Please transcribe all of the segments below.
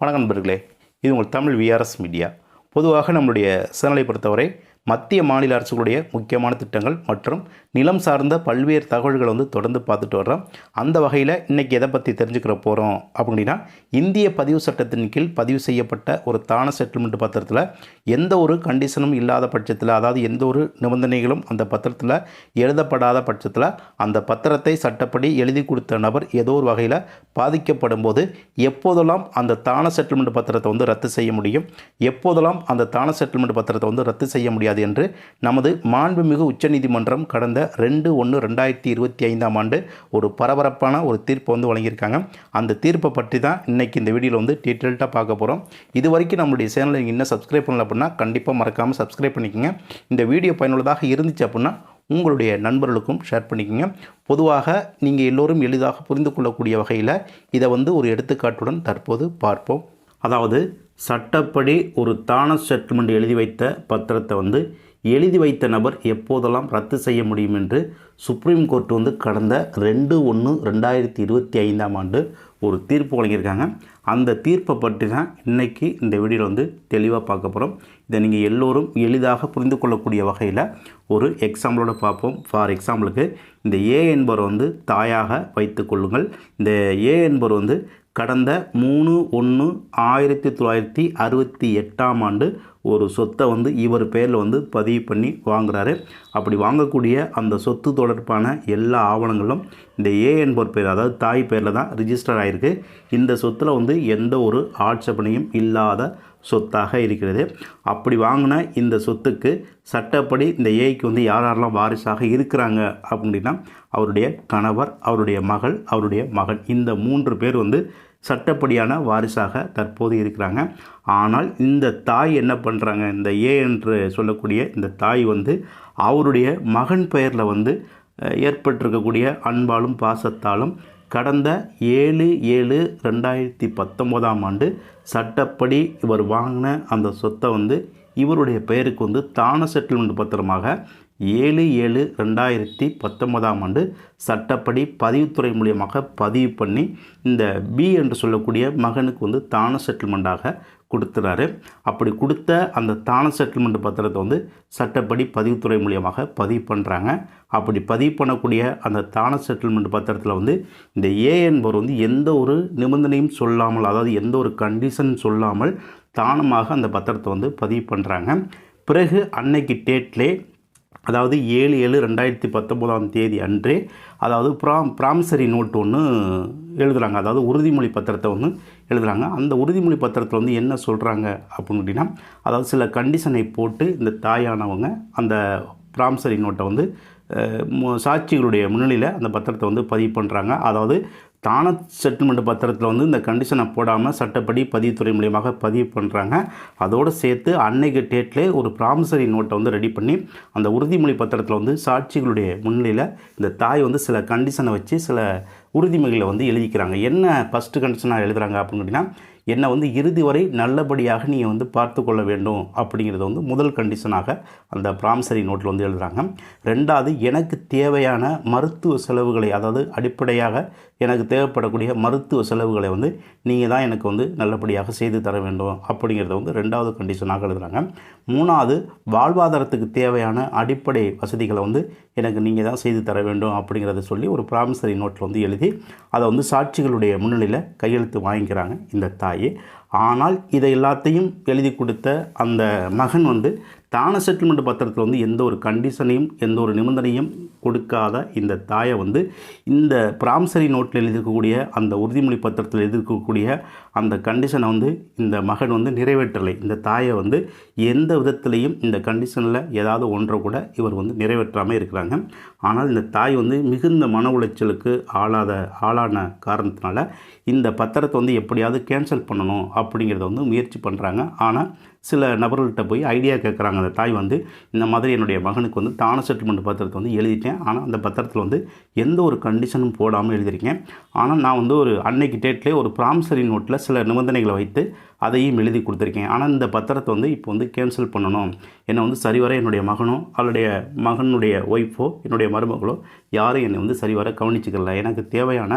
வணக்கம் நண்பர்களே. இது உங்கள் தமிழ் விஆர்எஸ் மீடியா பொதுவாக நம்மளுடைய சேனலை பொறுத்தவரை மத்திய மாநில அரசுகளுடைய முக்கியமான திட்டங்கள் மற்றும் நிலம் சார்ந்த பல்வேறு தகவல்களை வந்து தொடர்ந்து பார்த்துட்டு வர்றோம். அந்த வகையில் இன்றைக்கி எதை பற்றி தெரிஞ்சுக்கிற போகிறோம் அப்படின்னா இந்திய பதிவு சட்டத்தின் கீழ் பதிவு செய்யப்பட்ட ஒரு தான செட்டில்மெண்ட் பத்திரத்தில் எந்த ஒரு கண்டிஷனும் இல்லாத பட்சத்தில் அதாவது எந்த ஒரு நிபந்தனைகளும் அந்த பத்திரத்தில் எழுதப்படாத பட்சத்தில் அந்த பத்திரத்தை சட்டப்படி எழுதி கொடுத்த நபர் ஏதோ ஒரு வகையில் பாதிக்கப்படும் போது எப்போதெல்லாம் அந்த தான செட்டில்மெண்ட் பத்திரத்தை வந்து ரத்து செய்ய முடியும்? எப்போதெல்லாம் அந்த தான செட்டில்மெண்ட் பத்திரத்தை வந்து ரத்து செய்ய முடியாது? என்று நமது மாண்புமிகு உச்சநீதிமன்றம் கடந்த ரெண்டு ஒன்று ரெண்டாயிரத்தி இருபத்தி ஐந்தாம் ஆண்டு ஒரு பரபரப்பான ஒரு தீர்ப்பு வந்து வழங்கியிருக்காங்க. அந்த தீர்ப்பை பற்றி தான் இன்றைக்கி இந்த வீடியோவில் வந்து டீட்டெயில்ட்டாக பார்க்க போகிறோம் இது வரைக்கும் நம்மளுடைய சேனலை நீங்கள் இன்னும் சப்ஸ்கிரைப் பண்ணல அப்படின்னா கண்டிப்பாக மறக்காமல் சப்ஸ்கிரைப் பண்ணிக்கோங்க. இந்த வீடியோ பயனுள்ளதாக இருந்துச்சு அப்படின்னா உங்களுடைய நண்பர்களுக்கும் ஷேர் பண்ணிக்கோங்க. பொதுவாக நீங்கள் எல்லோரும் எளிதாக புரிந்து கொள்ளக்கூடிய வகையில் இதை வந்து ஒரு எடுத்துக்காட்டுடன் தற்போது பார்ப்போம். அதாவது சட்டப்படி ஒரு தான செட்டில்மெண்ட் எழுதி வைத்த பத்திரத்தை வந்து எழுதி வைத்த நபர் எப்போதெல்லாம் ரத்து செய்ய முடியும் என்று சுப்ரீம் கோர்ட் வந்து கடந்த ரெண்டு ஒன்று ரெண்டாயிரத்தி இருபத்தி ஐந்தாம் ஆண்டு ஒரு தீர்ப்பு வழங்கியிருக்காங்க. அந்த தீர்ப்பை பற்றி தான் இன்றைக்கி இந்த வீடியோவில் வந்து தெளிவாக பார்க்க போகிறோம் இதை நீங்கள் எல்லோரும் எளிதாக புரிந்து கொள்ளக்கூடிய வகையில் ஒரு எக்ஸாம்பிளோட பார்ப்போம். ஃபார் எக்ஸாம்பிளுக்கு இந்த ஏ என்பவர் வந்து தாயாக வைத்து கொள்ளுங்கள். இந்த ஏ என்பவர் வந்து கடந்த மூணு ஒன்று ஆயிரத்தி தொள்ளாயிரத்தி அறுபத்தி எட்டாம் ஆண்டு ஒரு சொத்தை வந்து இவர் பேரில் வந்து பதிவு பண்ணி வாங்குறாரு. அப்படி வாங்கக்கூடிய அந்த சொத்து தொடர்பான எல்லா ஆவணங்களும் இந்த ஏ என்பவர் பேர் அதாவது தாய் பேரில் தான் ரிஜிஸ்டர் ஆகிருக்கு இந்த சொத்தில் வந்து எந்த ஒரு ஆட்சேபனையும் இல்லாத சொத்தாக இருக்கிறது. அப்படி வாங்கின இந்த சொத்துக்கு சட்டப்படி இந்த ஏஐக்கு வந்து யார் யாரெல்லாம் வாரிசாக இருக்கிறாங்க அப்படின்னா அவருடைய கணவர் அவருடைய மகள் அவருடைய மகன். இந்த மூன்று பேர் வந்து சட்டப்படியான வாரிசாக தற்போது இருக்கிறாங்க. ஆனால் இந்த தாய் என்ன பண்ணுறாங்க இந்த ஏ என்று சொல்லக்கூடிய இந்த தாய் வந்து அவருடைய மகன் பெயரில் வந்து ஏற்பட்டிருக்கக்கூடிய அன்பாலும் பாசத்தாலும் கடந்த ஏழு ஏழு ரெண்டாயிரத்தி பத்தொம்போதாம் ஆண்டு சட்டப்படி இவர் வாங்கின அந்த சொத்தை வந்து இவருடைய பெயருக்கு வந்து தான செட்டில்மெண்ட் பத்திரமாக ஏழு ஏழு ரெண்டாயிரத்தி பத்தொன்பதாம் ஆண்டு சட்டப்படி பதிவுத்துறை மூலியமாக பதிவு பண்ணி இந்த பி என்று சொல்லக்கூடிய மகனுக்கு வந்து தான செட்டில்மெண்ட்டாக கொடுத்துறாரு. அப்படி கொடுத்த அந்த தான செட்டில்மெண்ட் பத்திரத்தை வந்து சட்டப்படி பதிவுத்துறை மூலியமாக பதிவு பண்ணுறாங்க அப்படி பதிவு பண்ணக்கூடிய அந்த தான செட்டில்மெண்ட் பத்திரத்தில் வந்து இந்த ஏ என்பவர் வந்து எந்த ஒரு நிபந்தனையும் சொல்லாமல் அதாவது எந்த ஒரு கண்டிஷன் சொல்லாமல் தானமாக அந்த பத்திரத்தை வந்து பதிவு பண்ணுறாங்க பிறகு அன்னைக்கு டேட்லே அதாவது ஏழு ஏழு ரெண்டாயிரத்தி பத்தொம்போதாம் தேதி அன்றே அதாவது ப்ரா ப்ராமிசரி நோட் ஒன்று எழுதுகிறாங்க அதாவது உறுதிமொழி பத்திரத்தை ஒன்று எழுதுகிறாங்க அந்த உறுதிமொழி பத்திரத்தில் வந்து என்ன சொல்கிறாங்க அப்படின்னு அப்படின்னா அதாவது சில கண்டிஷனை போட்டு இந்த தாயானவங்க அந்த ப்ராம்சரி நோட்டை வந்து சாட்சிகளுடைய முன்னிலையில் அந்த பத்திரத்தை வந்து பதிவு பண்ணுறாங்க அதாவது தான செட்டில்மெண்ட் பத்திரத்தில் வந்து இந்த கண்டிஷனை போடாமல் சட்டப்படி பதிவுத்துறை மூலியமாக பதிவு பண்ணுறாங்க அதோடு சேர்த்து அன்னைக்கு டேட்லேயே ஒரு ப்ராமிசரி நோட்டை வந்து ரெடி பண்ணி அந்த உறுதிமொழி பத்திரத்தில் வந்து சாட்சிகளுடைய முன்னிலையில் இந்த தாய் வந்து சில கண்டிஷனை வச்சு சில உறுதிமொழிகளை வந்து எழுதிக்கிறாங்க. என்ன ஃபஸ்ட்டு கண்டிஷனாக எழுதுகிறாங்க அப்படின்னு கேட்டிங்கன்னா என்னை வந்து இறுதி வரை நல்லபடியாக நீங்கள் வந்து பார்த்து கொள்ள வேண்டும் அப்படிங்கிறத வந்து முதல் கண்டிஷனாக அந்த ப்ராம்சரி நோட்டில் வந்து எழுதுகிறாங்க ரெண்டாவது எனக்கு தேவையான மருத்துவ செலவுகளை அதாவது அடிப்படையாக எனக்கு தேவைப்படக்கூடிய மருத்துவ செலவுகளை வந்து நீங்கள் தான் எனக்கு வந்து நல்லபடியாக செய்து தர வேண்டும் அப்படிங்கிறத வந்து ரெண்டாவது கண்டிஷனாக எழுதுகிறாங்க மூணாவது வாழ்வாதாரத்துக்கு தேவையான அடிப்படை வசதிகளை வந்து எனக்கு நீங்கள் தான் செய்து தர வேண்டும் அப்படிங்கிறத சொல்லி ஒரு ப்ராமிசரி நோட்டில் வந்து எழுதி அதை வந்து சாட்சிகளுடைய முன்னிலையில் கையெழுத்து வாங்கிக்கிறாங்க இந்த தாய். ஆனால் இதை எல்லாத்தையும் எழுதி கொடுத்த அந்த மகன் வந்து தான செட்டில்மெண்ட் பத்திரத்தில் வந்து எந்த ஒரு கண்டிஷனையும் எந்த ஒரு நிபந்தனையும் கொடுக்காத இந்த தாயை வந்து இந்த பிராம்சரி நோட்டில் எழுதியிருக்கக்கூடிய அந்த உறுதிமொழி பத்திரத்தில் எழுதியிருக்கக்கூடிய அந்த கண்டிஷனை வந்து இந்த மகன் வந்து நிறைவேற்றலை. இந்த தாயை வந்து எந்த விதத்துலேயும் இந்த கண்டிஷனில் ஏதாவது ஒன்றை கூட இவர் வந்து நிறைவேற்றாமல் இருக்கிறாங்க. ஆனால் இந்த தாய் வந்து மிகுந்த மன உளைச்சலுக்கு ஆளாத ஆளான காரணத்தினால இந்த பத்திரத்தை வந்து எப்படியாவது கேன்சல் பண்ணணும் அப்படிங்கிறத வந்து முயற்சி பண்ணுறாங்க ஆனால் சில நபர்கள்ட்ட போய் ஐடியா கேட்குறாங்க அந்த தாய் வந்து இந்த மாதிரி என்னுடைய மகனுக்கு வந்து தான செட்டில்மெண்ட் பத்திரத்தை வந்து எழுதிட்டேன். ஆனால் அந்த பத்திரத்தில் வந்து எந்த ஒரு கண்டிஷனும் போடாமல் எழுதியிருக்கேன். ஆனால் நான் வந்து ஒரு அன்னைக்கு டேட்லேயே ஒரு ப்ராமிசரி நோட்டில் சில நிபந்தனைகளை வைத்து அதையும் எழுதி கொடுத்துருக்கேன். ஆனால் இந்த பத்திரத்தை வந்து இப்போ வந்து கேன்சல் பண்ணணும். என்னை வந்து சரிவர என்னுடைய மகனோ அவளுடைய மகனுடைய ஒய்ஃபோ என்னுடைய மருமகளோ யாரும் என்னை வந்து சரிவர கவனிச்சுக்கல. எனக்கு தேவையான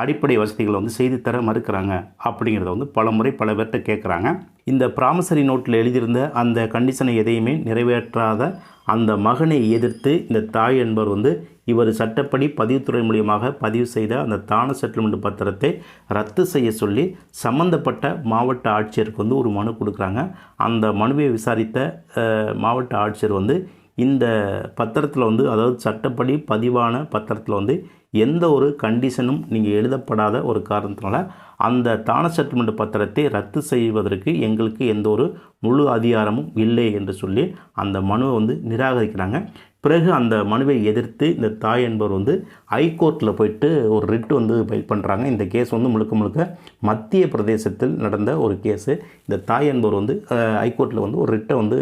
அடிப்படை வசதிகளை வந்து செய்து தர மறுக்கிறாங்க அப்படிங்கிறத வந்து பல முறை பல பேர்கிட்ட கேட்குறாங்க இந்த ப்ராமிசரி நோட்டில் எழுதியிருந்த அந்த கண்டிஷனை எதையுமே நிறைவேற்றாத அந்த மகனை எதிர்த்து இந்த தாய் என்பவர் வந்து இவர் சட்டப்படி பதிவுத்துறை மூலியமாக பதிவு செய்த அந்த தான செட்டில்மெண்ட் பத்திரத்தை ரத்து செய்ய சொல்லி சம்பந்தப்பட்ட மாவட்ட ஆட்சியருக்கு வந்து ஒரு மனு கொடுக்குறாங்க. அந்த மனுவை விசாரித்த மாவட்ட ஆட்சியர் வந்து இந்த பத்திரத்தில் வந்து அதாவது சட்டப்படி பதிவான பத்திரத்தில் வந்து எந்த ஒரு கண்டிஷனும் நீங்கள் எழுதப்படாத ஒரு காரணத்தினால அந்த தான செட்டில்மெண்ட் பத்திரத்தை ரத்து செய்வதற்கு எங்களுக்கு எந்த ஒரு முழு அதிகாரமும் இல்லை என்று சொல்லி அந்த மனுவை வந்து நிராகரிக்கிறாங்க. பிறகு அந்த மனுவை எதிர்த்து இந்த தாய் என்பவர் வந்து ஹைகோர்ட்டில் போயிட்டு ஒரு ரிட் வந்து ஃபைல் பண்ணுறாங்க இந்த கேஸ் வந்து முழுக்க முழுக்க மத்திய பிரதேசத்தில் நடந்த ஒரு கேஸு இந்த தாய் என்பவர் வந்து ஹைகோர்ட்டில் வந்து ஒரு ரிட்டை வந்து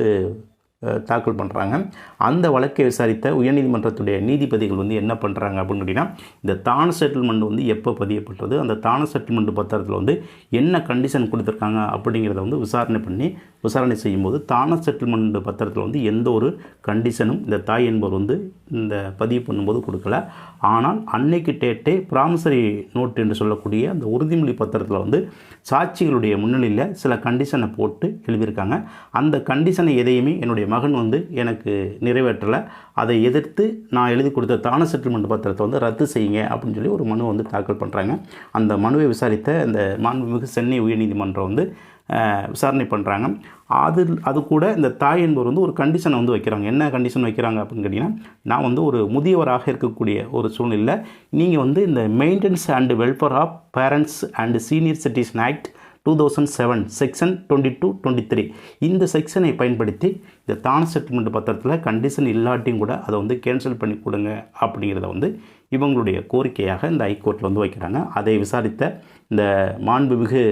தாக்கல் பண்ணுறாங்க அந்த வழக்கை விசாரித்த உயர்நீதிமன்றத்துடைய நீதிபதிகள் வந்து என்ன பண்ணுறாங்க அப்படின்னு கேட்டிங்கன்னா இந்த தான செட்டில்மெண்ட் வந்து எப்போ பதியப்பட்டது அந்த தான செட்டில்மெண்ட் பத்திரத்தில் வந்து என்ன கண்டிஷன் கொடுத்துருக்காங்க அப்படிங்கிறத வந்து விசாரணை பண்ணி விசாரணை செய்யும்போது தான செட்டில்மெண்ட் பத்திரத்தில் வந்து எந்த ஒரு கண்டிஷனும் இந்த தாய் என்பவர் வந்து இந்த பதிவு பண்ணும்போது கொடுக்கல. ஆனால் அன்னைக்கு டேட்டே ப்ராமிசரி நோட் என்று சொல்லக்கூடிய அந்த உறுதிமொழி பத்திரத்தில் வந்து சாட்சிகளுடைய முன்னிலையில் சில கண்டிஷனை போட்டு எழுதியிருக்காங்க. அந்த கண்டிஷனை எதையுமே என்னுடைய மகன் வந்து எனக்கு நிறைவேற்றலை. அதை எதிர்த்து நான் எழுதி கொடுத்த தான செட்டில்மெண்ட் பத்திரத்தை வந்து ரத்து செய்யுங்க அப்படின்னு சொல்லி ஒரு மனு வந்து தாக்கல் பண்ணுறாங்க அந்த மனுவை விசாரித்த இந்த மாண்புமிகு சென்னை உயர்நீதிமன்றம் வந்து விசாரணை பண்ணுறாங்க அது அது கூட இந்த தாய் என்பவர் வந்து ஒரு கண்டிஷனை வந்து வைக்கிறாங்க. என்ன கண்டிஷன் வைக்கிறாங்க அப்படின்னு கேட்டிங்கன்னா நான் வந்து ஒரு முதியவராக இருக்கக்கூடிய ஒரு சூழ்நிலையில் நீங்கள் வந்து இந்த maintenance and welfare of parents and senior citizen act two thousand seven section twenty two twenty three இந்த செக்ஷனை பயன்படுத்தி இந்த தான செட்டில்மெண்ட் பத்திரத்தில் கண்டிஷன் இல்லாட்டியும் கூட அதை வந்து கேன்சல் பண்ணி கொடுங்க அப்படிங்கிறத வந்து இவங்களுடைய கோரிக்கையாக இந்த ஹைகோர்ட்டில் வந்து வைக்கிறாங்க. அதை விசாரித்த இந்த மாண்புமிகு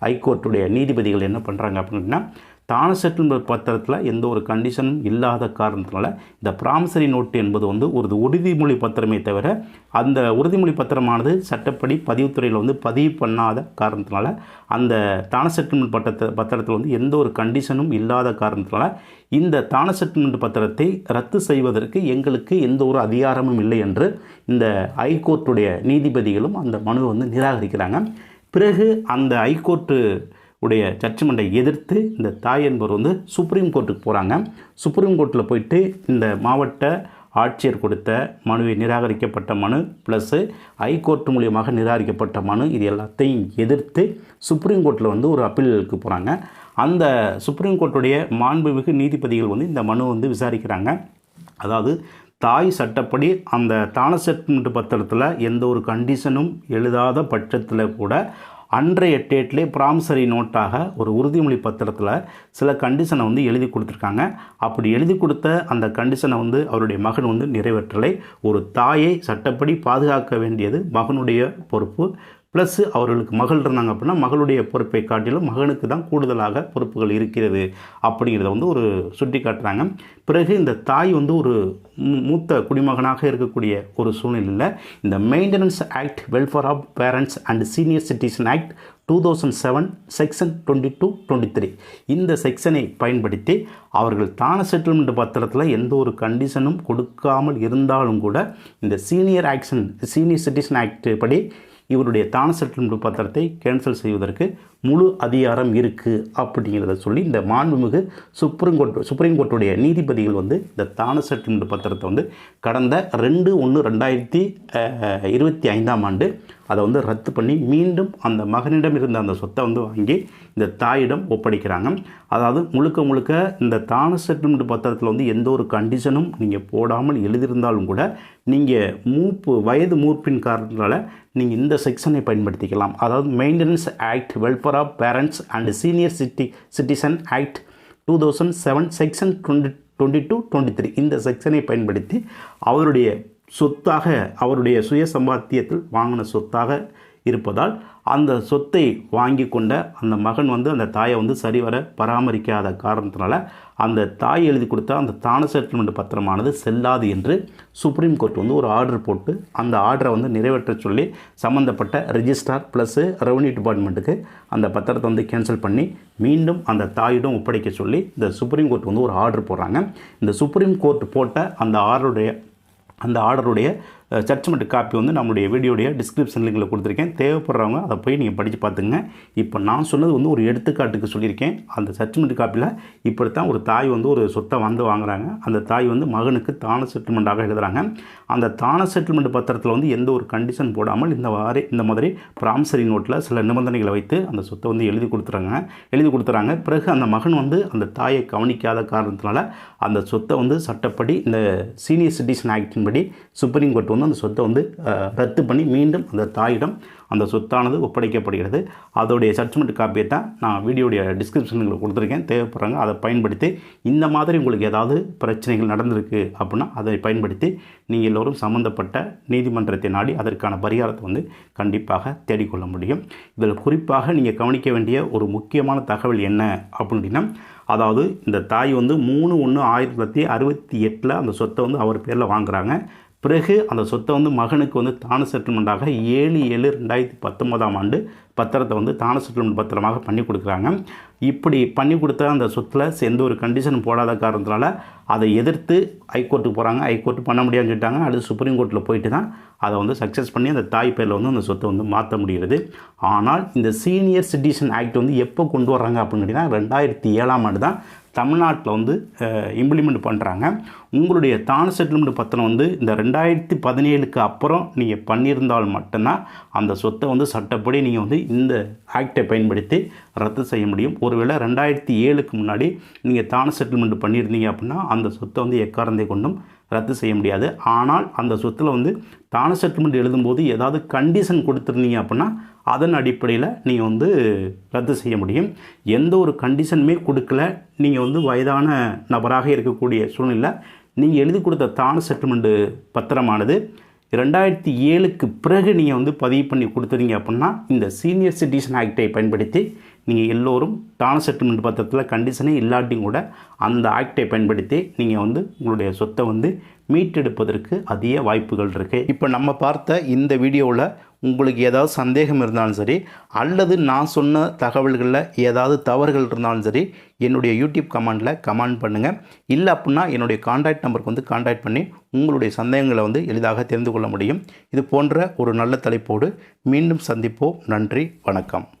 ஹைகோர்ட்டுடைய நீதிபதிகள் என்ன பண்ணுறாங்க அப்படின்னா தான செட்டில்மெண்ட் பத்திரத்தில் எந்த ஒரு கண்டிஷனும் இல்லாத காரணத்தினால இந்த ப்ராமிசரி நோட்டு என்பது வந்து ஒரு உறுதிமொழி பத்திரமே தவிர அந்த உறுதிமொழி பத்திரமானது சட்டப்படி பதிவுத்துறையில் வந்து பதிவு பண்ணாத காரணத்தினால அந்த தான செட்டில்மெண்ட் பட்டத்தை பத்திரத்தில் வந்து எந்த ஒரு கண்டிஷனும் இல்லாத காரணத்தினால இந்த தான செட்டில்மெண்ட் பத்திரத்தை ரத்து செய்வதற்கு எங்களுக்கு எந்த ஒரு அதிகாரமும் இல்லை என்று இந்த ஹைகோர்ட்டுடைய நீதிபதிகளும் அந்த மனுவை வந்து நிராகரிக்கிறாங்க. பிறகு அந்த ஹைகோர்ட்டு உடைய ஜட்ஜ்மெண்ட்டை எதிர்த்து இந்த தாய் என்பவர் வந்து சுப்ரீம் கோர்ட்டுக்கு போகிறாங்க சுப்ரீம் கோர்ட்டில் போயிட்டு இந்த மாவட்ட ஆட்சியர் கொடுத்த மனுவை நிராகரிக்கப்பட்ட மனு ப்ளஸ்ஸு ஹைகோர்ட் மூலியமாக நிராகரிக்கப்பட்ட மனு இது எல்லாத்தையும் எதிர்த்து சுப்ரீம் கோர்ட்டில் வந்து ஒரு அப்பீலுக்கு போகிறாங்க அந்த சுப்ரீம் கோர்ட்டுடைய மாண்புமிகு நீதிபதிகள் வந்து இந்த மனு வந்து விசாரிக்கிறாங்க. அதாவது தாய் சட்டப்படி அந்த தான செட்டில்மெண்ட் பத்திரத்தில் எந்த ஒரு கண்டிஷனும் எழுதாத பட்சத்தில் கூட அன்றைய டேட்லே ப்ராம்சரி நோட்டாக ஒரு உறுதிமொழி பத்திரத்தில் சில கண்டிஷனை வந்து எழுதி கொடுத்துருக்காங்க. அப்படி எழுதி கொடுத்த அந்த கண்டிஷனை வந்து அவருடைய மகன் வந்து நிறைவேற்றலை. ஒரு தாயை சட்டப்படி பாதுகாக்க வேண்டியது மகனுடைய பொறுப்பு. ப்ளஸ் அவர்களுக்கு மகள் இருந்தாங்க அப்படின்னா மகளுடைய பொறுப்பை காட்டிலும் மகனுக்கு தான் கூடுதலாக பொறுப்புகள் இருக்கிறது அப்படிங்கிறத வந்து ஒரு சுட்டி காட்டுறாங்க பிறகு இந்த தாய் வந்து ஒரு மூ- மூத்த குடிமகனாக இருக்கக்கூடிய ஒரு சூழ்நிலையில் இந்த maintenance act welfare of parents and senior citizen act two thousand seven section twenty two twenty three இந்த செக்ஷனை பயன்படுத்தி அவர்கள் தான செட்டில்மெண்ட் பத்திரத்தில் எந்த ஒரு கண்டிஷனும் கொடுக்காமல் இருந்தாலும் கூட இந்த senior action senior citizen act படி இவருடைய தான செட்டில்மெண்ட் பத்திரத்தை கேன்சல் செய்வதற்கு முழு அதிகாரம் இருக்குது அப்படிங்கிறத சொல்லி இந்த மாண்புமிகு சுப்ரீம் கோர்ட் சுப்ரீம் கோர்ட்டுடைய நீதிபதிகள் வந்து இந்த தான செட்டில்மெண்ட் பத்திரத்தை வந்து கடந்த ரெண்டு ஒன்று ரெண்டாயிரத்தி இருபத்தி ஐந்தாம் ஆண்டு அதை வந்து ரத்து பண்ணி மீண்டும் அந்த மகனிடம் இருந்த அந்த சொத்தை வந்து வாங்கி இந்த தாயிடம் ஒப்படைக்கிறாங்க. அதாவது முழுக்க முழுக்க இந்த தான செட்டில்மெண்ட் பத்திரத்தில் வந்து எந்த ஒரு கண்டிஷனும் நீங்கள் போடாமல் எழுதியிருந்தாலும் கூட நீங்கள் மூப்பு வயது மூப்பின் காரணத்தினால நீங்கள் இந்த செக்ஷனை பயன்படுத்திக்கலாம். அதாவது maintenance act welfare of parents and senior city citizen act two thousand seven section twenty twenty two twenty three இந்த செக்ஷனை பயன்படுத்தி அவருடைய சொத்தாக அவருடைய சுய சம்பாத்தியத்தில் வாங்கின சொத்தாக இருப்பதால் அந்த சொத்தை வாங்கி கொண்ட அந்த மகன் வந்து அந்த தாயை வந்து சரிவர பராமரிக்காத காரணத்தினால அந்த தாய் எழுதி கொடுத்த அந்த தான செட்டில்மெண்ட் பத்திரமானது செல்லாது என்று சுப்ரீம் கோர்ட் வந்து ஒரு ஆர்டர் போட்டு அந்த ஆர்டரை வந்து நிறைவேற்ற சொல்லி சம்மந்தப்பட்ட ரிஜிஸ்ட்ரார் ப்ளஸ்ஸு ரெவன்யூ டிபார்ட்மெண்ட்டுக்கு அந்த பத்திரத்தை வந்து கேன்சல் பண்ணி மீண்டும் அந்த தாயிடம் ஒப்படைக்க சொல்லி இந்த சுப்ரீம் கோர்ட் வந்து ஒரு ஆர்டர் போடுறாங்க. இந்த சுப்ரீம் கோர்ட் போட்ட அந்த ஆர்டருடைய அந்த ஆர்டருடைய ஜட்ஜ்மெண்ட் காப்பி வந்து நம்மளுடைய வீடியோடைய டிஸ்கிரிப்ஷன் லிங்கில் கொடுத்துருக்கேன். தேவைப்படுறவங்க அதை போய் நீங்கள் படித்து பார்த்துங்க இப்போ நான் சொன்னது வந்து ஒரு எடுத்துக்காட்டுக்கு சொல்லியிருக்கேன். அந்த ஜட்ஜ்மெண்ட் காப்பியில் இப்படித்தான் ஒரு தாய் வந்து ஒரு சொத்தை வந்து வாங்குறாங்க. அந்த தாய் வந்து மகனுக்கு தான செட்டில்மெண்ட்டாக எழுதுகிறாங்க அந்த தான செட்டில்மெண்ட் பத்திரத்தில் வந்து எந்த ஒரு கண்டிஷன் போடாமல் இந்த மாதிரி இந்த மாதிரி ப்ராம்சரி நோட்டில் சில நிபந்தனைகளை வைத்து அந்த சொத்தை வந்து எழுதி கொடுத்துறாங்க. எழுதி கொடுத்துறாங்க. பிறகு அந்த மகன் வந்து அந்த தாயை கவனிக்காத காரணத்தினால அந்த சொத்தை வந்து சட்டப்படி இந்த சீனியர் சிட்டிசன் ஆக்டின் படி சுப்ரீம் கோர்ட் வந்து அந்த சொத்தை வந்து ரத்து பண்ணி மீண்டும் அந்த தாயிடம் அந்த சொத்தானது ஒப்படைக்கப்படுகிறது. அதோடைய சர்ச்மெண்ட் காப்பியை தான் நான் வீடியோடைய டிஸ்கிரிப்ஷனில் கொடுத்துருக்கேன். தேவைப்படுறாங்க அதை பயன்படுத்தி இந்த மாதிரி உங்களுக்கு ஏதாவது பிரச்சனைகள் நடந்திருக்கு அப்படின்னா அதை பயன்படுத்தி நீங்கள் எல்லோரும் சம்மந்தப்பட்ட நீதிமன்றத்தை நாடி அதற்கான பரிகாரத்தை வந்து கண்டிப்பாக தேடிக்கொள்ள முடியும். இதில் குறிப்பாக நீங்கள் கவனிக்க வேண்டிய ஒரு முக்கியமான தகவல் என்ன அப்படின்னா அதாவது இந்த தாய் வந்து மூணு ஒன்று ஆயிரத்தி தொள்ளாயிரத்தி அறுபத்தி எட்டில் அந்த சொத்தை வந்து அவர் பேரில் வாங்குறாங்க. பிறகு அந்த சொத்தை வந்து மகனுக்கு வந்து தான செட்டில்மெண்ட்டாக ஏழு ஏழு ரெண்டாயிரத்தி பத்தொன்பதாம் ஆண்டு பத்திரத்தை வந்து தான செட்டில்மெண்ட் பத்திரமாக பண்ணி கொடுக்குறாங்க. இப்படி பண்ணி கொடுத்த அந்த சொத்தில் எந்த ஒரு கண்டிஷன் போடாத காரணத்தினால அதை எதிர்த்து ஹைகோர்ட்டுக்கு போகிறாங்க ஹைகோர்ட்டு பண்ண முடியாதுன்னு சொல்லிட்டாங்க. அடுத்து சுப்ரீம் கோர்ட்டில் போயிட்டு தான் அதை வந்து சக்ஸஸ் பண்ணி அந்த தாய் பேரில் வந்து அந்த சொத்தை வந்து மாற்ற முடிகிறது. ஆனால் இந்த சீனியர் சிட்டிசன் ஆக்ட் வந்து எப்போ கொண்டு வர்றாங்க அப்படின்னு கேட்டிங்கன்னா ரெண்டாயிரத்தி ஏழாம் ஆண்டு தான் தமிழ்நாட்டில் வந்து இம்ப்ளிமெண்ட் பண்ணுறாங்க உங்களுடைய தான செட்டில்மெண்ட் பத்திரம் வந்து இந்த ரெண்டாயிரத்தி பதினேழுக்கு அப்புறம் நீங்கள் பண்ணியிருந்தால் மட்டும்தான் அந்த சொத்தை வந்து சட்டப்படி நீங்கள் வந்து இந்த ஆக்டை பயன்படுத்தி ரத்து செய்ய முடியும். ஒருவேளை ரெண்டாயிரத்தி ஏழுக்கு முன்னாடி நீங்கள் தான செட்டில்மெண்ட் பண்ணியிருந்தீங்க அப்படின்னா அந்த சொத்தை வந்து எக்காரந்தை கொண்டும் ரத்து செய்ய முடியாது. ஆனால் அந்த சொத்தில் வந்து தான செட்டில்மெண்ட் எழுதும்போது ஏதாவது கண்டிஷன் கொடுத்துருந்தீங்க அப்படின்னா அதன் அடிப்படையில் நீங்கள் வந்து ரத்து செய்ய முடியும். எந்த ஒரு கண்டிஷனுமே கொடுக்கல. நீங்கள் வந்து வயதான நபராக இருக்கக்கூடிய சூழ்நிலை நீங்கள் எழுதி கொடுத்த தான செட்டில்மெண்ட்டு பத்திரமானது ரெண்டாயிரத்தி ஏழுக்கு பிறகு நீங்கள் வந்து பதிவு பண்ணி கொடுத்துறீங்க அப்படின்னா இந்த சீனியர் சிட்டிசன் ஆக்டை பயன்படுத்தி நீங்கள் எல்லோரும் தான செட்டில்மெண்ட் பத்திரத்தில் கண்டிஷனே இல்லாட்டியும் கூட அந்த ஆக்டை பயன்படுத்தி நீங்கள் வந்து உங்களுடைய சொத்தை வந்து மீட்டெடுப்பதற்கு அதிக வாய்ப்புகள் இருக்குது இப்போ நம்ம பார்த்த இந்த வீடியோவில் உங்களுக்கு ஏதாவது சந்தேகம் இருந்தாலும் சரி அல்லது நான் சொன்ன தகவல்களில் ஏதாவது தவறுகள் இருந்தாலும் சரி என்னுடைய யூடியூப் கமெண்டில் கமெண்ட் பண்ணுங்கள் இல்லை அப்படின்னா என்னுடைய காண்டாக்ட் நம்பருக்கு வந்து காண்டாக்ட் பண்ணி உங்களுடைய சந்தேகங்களை வந்து எளிதாக தெரிந்து கொள்ள முடியும். இது போன்ற ஒரு நல்ல தலைப்போடு மீண்டும் சந்திப்போம். நன்றி வணக்கம்.